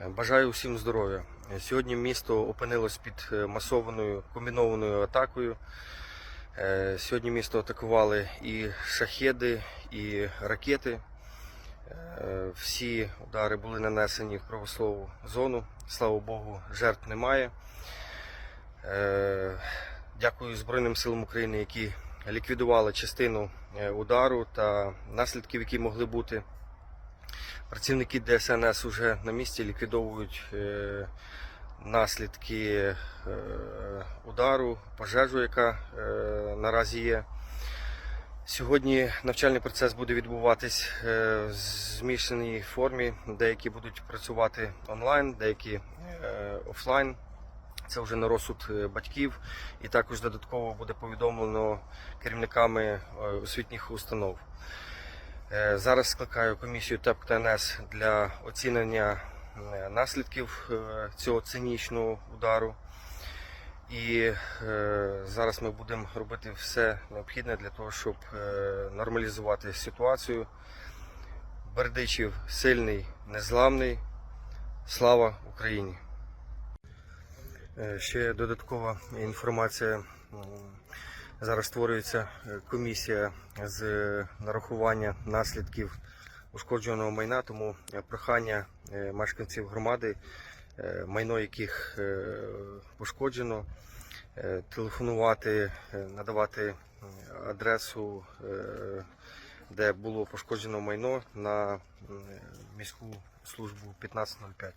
Е, Бажаю всім здоров'я. Е, Сьогодні місто опинилось під е, масованою комбінованою атакою. Сьогодні місто атакували і шахеди, і ракети. Всі удари були нанесені в правослову зону. Слава Богу, жертв немає. Дякую Збройним силам України, які ліквідували частину удару та наслідків, які могли бути. Працівники ДСНС вже на місці ліквідовують е, наслідки е, удару, пожежу, яка е, наразі є. Сьогодні навчальний процес буде відбуватись в змішаній формі. Деякі будуть працювати онлайн, деякі офлайн. Це вже на розсуд батьків, і також додатково буде повідомлено керівниками освітніх установ. Е, Зараз скликаю комісію ТЕП для оцінення е, наслідків е, цього цинічного удару. І зараз ми будемо робити все необхідне для того, щоб нормалізувати ситуацію. Бердичів сильний, незламний. Слава Україні! Ще додаткова інформація. Зараз створюється е, комісія з е, нарахування наслідків ушкодженого майна, тому е, прохання мешканців громади, майно яких пошкоджено, телефонувати, надавати адресу, де було пошкоджено майно на міську службу 1505.